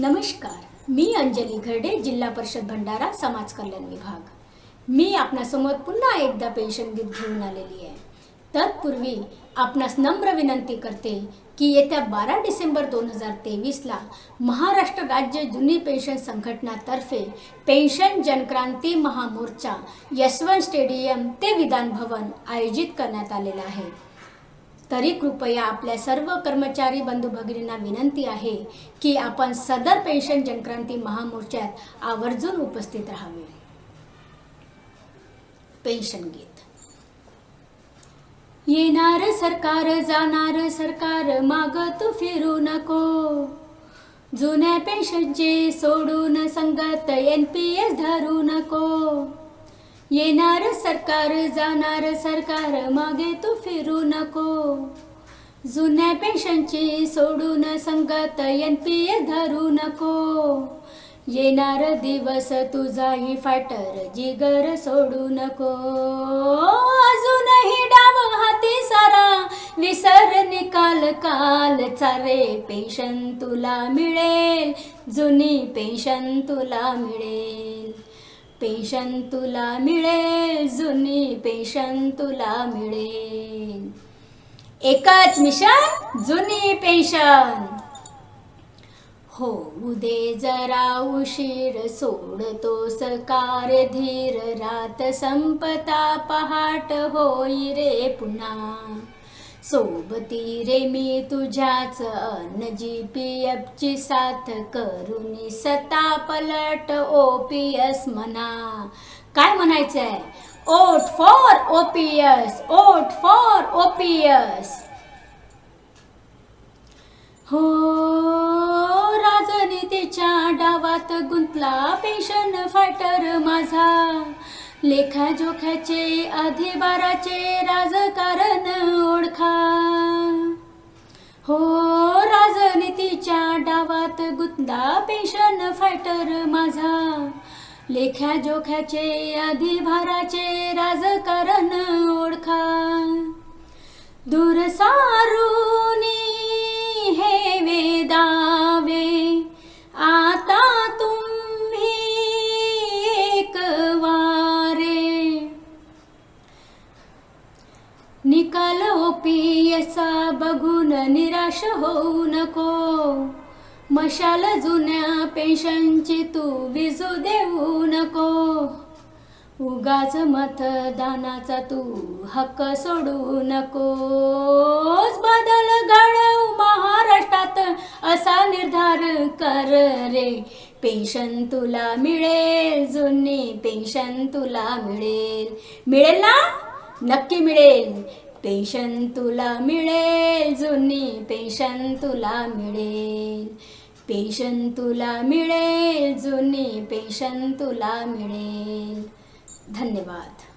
नमस्कार. मी अंजली घरडे जिल्हा परिषद भंडारा समाज कल्याण विभाग. मी आपणासमोर पुन्हा एकदा पेन्शन गीत घेऊन आलेली आहे. तत्पूर्वी आपणास नम्र विनंती करते की येत्या बारा डिसेंबर दोन हजार तेवीसला महाराष्ट्र राज्य जुनी पेन्शन संघटनातर्फे पेन्शन जनक्रांती महामोर्चा यशवंत स्टेडियम ते विधान भवन आयोजित करण्यात आलेला आहे. तरी कृपया आपल्या सर्व कर्मचारी बंधू भगिनींना विनंती आहे की आपण सदर पेन्शन जनक्रांती महामोर्चात आवर्जून उपस्थित राहावे. पेन्शन गीत. येणार सरकार जाणार सरकार माग तू फिरू नको. जुन्या पेन्शनचे सोडून संगत एन पी एस धरू नको. येणार सरकार जाणार सरकार मागे तू फिरू नको. जुन्या पेन्शनची सोडून संगत एन पी ए धरू नको. येणार दिवस तुझाही फाटर जिगर सोडू नको. अजूनही डाव हाती सारा विसर निकाल काल. चारे पेन्शन तुला मिळेल जुनी पेन्शन तुला मिळेल. पेशन तुला मिळेल जुनी पेशन तुला मिळेल एकच मिशन जुनी पेशन हो उदे जरा उशीर सोडतोस सकार धीर रात संपता पहाट होई रे पुन्हा. सोबती रे मी तुझ्याच अन जी पी एफची साथ करुनी सता पलट ओ पी एस म्हणा. काय म्हणायचंय? Vote for O P S vote for O P S हो राजनीतीच्या डावात गुंतला पेन्शन फायटर माझा. लेखाजोख्याचे अधिबाराचे राज डावात पेशन फायटर माझा. आधी अधिभाराचे राजकारण ओळखा. दूर सारुनी हे वेदावे. आता तुम्ही एक वारे. निकाल ओपीयसा बघून निराश होऊ नको. मशाल जुन्या पेन्शनची तू विजू देऊ नको. उगाच मतदानाचा तू हक्क सोडू नकोस. बदल घडवू महाराष्ट्रात असा निर्धार कर रे. पेन्शन तुला मिळेल जुनी पेन्शन तुला मिळेल. मिळेल ना? नक्की मिळेल. पेन्शन तुला मिळेल जुनी पेन्शन तुला मिळेल. पेन्शन तुला मिळेल जुनी पेन्शन तुला मिळेल. धन्यवाद.